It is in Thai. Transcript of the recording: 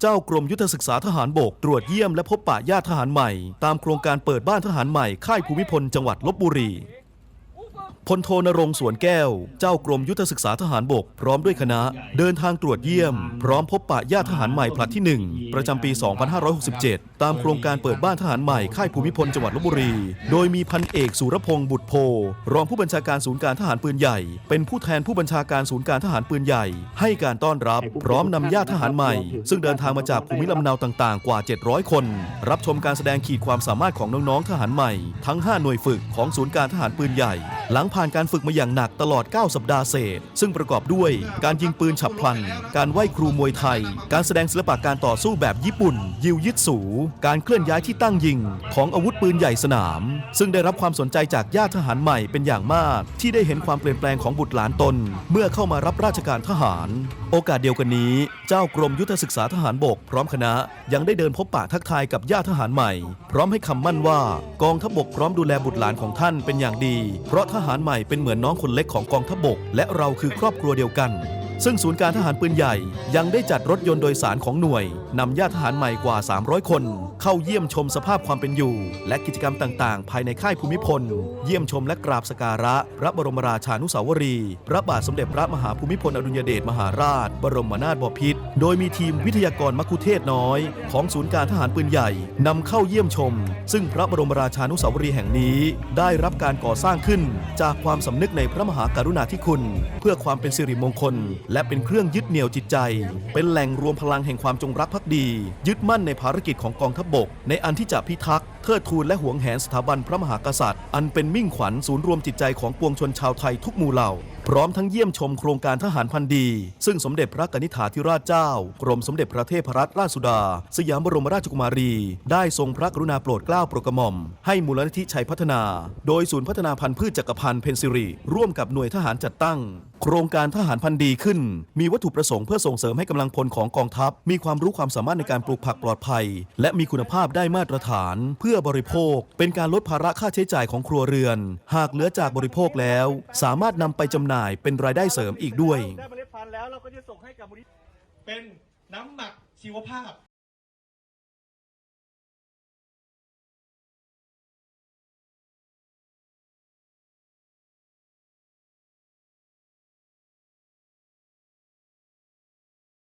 เจ้ากรมยุทธศึกษาทหารบก ตรวจเยี่ยมและพบปะญาติทหารใหม่ ตามโครงการเปิดบ้านทหารใหม่ค่ายภูมิพลจังหวัดลบบุรี พลโทนรงสวนแก้ว เจ้ากรมยุทธศึกษาทหารบก พร้อมด้วยคณะ เดินทางตรวจเยี่ยม พร้อมพบปะญาติทหารใหม่ผลัดที่ 1 ประจำปี 2567 ตามโครงการเปิดบ้านทหารใหม่ค่ายภูมิพลจังหวัดลบบุรี โดยมีพันเอกสุรพงศ์บุตรโพ รองผู้บัญชาการศูนย์การทหารปืนใหญ่ เป็นผู้แทนผู้บัญชาการศูนย์การทหารปืนใหญ่ ให้การต้อนรับ พร้อมนำญาติทหารใหม่ ซึ่งเดินทางมาจากภูมิลำเนาต่างๆ กว่า 700 คน รับชมการแสดงขีดความสามารถของน้องๆทหารใหม่ ทั้ง 5 หน่วยฝึกของศูนย์การทหารปืนใหญ่ หลังผ่านการฝึกมาอย่างหนักตลอด 9 สัปดาห์เศษ ซึ่งประกอบด้วยการยิงปืนฉับพลัน การไหว้ครูมวยไทย การแสดงศิลปะการต่อสู้แบบญี่ปุ่น ยิวยิตสู การเคลื่อนย้ายที่ตั้งยิง ของอาวุธปืนใหญ่สนาม ซึ่งได้รับความสนใจจากญาติทหารใหม่เป็นอย่างมาก ที่ได้เห็นความเปลี่ยนแปลงของบุตรหลานตน เมื่อเข้ามารับราชการทหารโอกาสเดียวกันนี้ เจ้ากรมยุทธศึกษาทหารบก พร้อมคณะยังได้เดินพบปะทักทายกับญาติทหารใหม่ พร้อมให้คำมั่นว่ากองทัพบกพร้อมดูแลบุตรหลานของท่านเป็นอย่างดี เพราะทหารใหม่เป็นเหมือนน้องคนเล็กของกองทัพบก และเราคือครอบครัวเดียวกัน ซึ่งศูนย์การทหารปืนใหญ่ยังได้จัดรถยนต์โดยสารของหน่วยนำญาติทหารใหม่กว่า 300 คน เข้าเยี่ยมชมสภาพความเป็นอยู่ และกิจกรรมต่างๆ ภายในค่ายภูมิพล เยี่ยมชมและกราบสการะ พระบรมราชานุสาวรีย์พระบาทสมเด็จพระมหาภูมิพลอดุลยเดชมหาราช บรมนาถบพิตรโดยมีทีมวิทยากรมัคคุเทศน้อย ของศูนย์การทหารปืนใหญ่นำเข้าเยี่ยมชม ซึ่งพระบรมราชานุสาวรีย์แห่งนี้ ได้รับการก่อสร้างขึ้น จากความสำนึกในพระมหากรุณาธิคุณ เพื่อความเป็นสิริมงคล และเป็นเครื่องยึดเหนี่ยวจิตใจ เป็นแหล่งรวมพลังแห่งความจงรักภักดี ยึดมั่นในภารกิจของกองทัพบก ในอันที่จะพิทักษ์เทิดทูนและหวงแหนสถาบันพระมหากษัตริย์ อันเป็นมิ่งขวัญศูนย์รวมจิตใจของปวงชนชาวไทยทุกหมู่เหล่า พร้อมทั้งเยี่ยมชมโครงการทหารพันธ์ดี ซึ่งสมเด็จพระกนิษฐาธิราชเจ้า กรมสมเด็จพระเทพรัตนราชสุดา สยามบรมราชกุมารี ได้ทรงพระกรุณาโปรดเกล้าโปรดกระหม่อม ให้มูลนิธิชัยพัฒนา โดยศูนย์พัฒนาพันธุ์พืชจักรพันธ์เพนซิรีร่วมกับหน่วยทหารจัดตั้ง โครงการทหารพันธุ์ดีขึ้น มีวัตถุประสงค์เพื่อส่งเสริมให้กำลังพลของกองทัพ มีความรู้ความสามารถในการปลูกผักปลอดภัย และมีคุณภาพได้มาตรฐาน เพื่อบริโภค เป็นการลดภาระค่าใช้จ่ายของครัวเรือน หากเหลือจากบริโภคแล้ว สามารถนำไปจำหน่ายายเป็นรายได้เสริมอีกด้วย ได้เมล็ดพันธุ์แล้วเราก็จะส่งให้กับมูลนิธิเป็นน้ำหมักชีวภาพ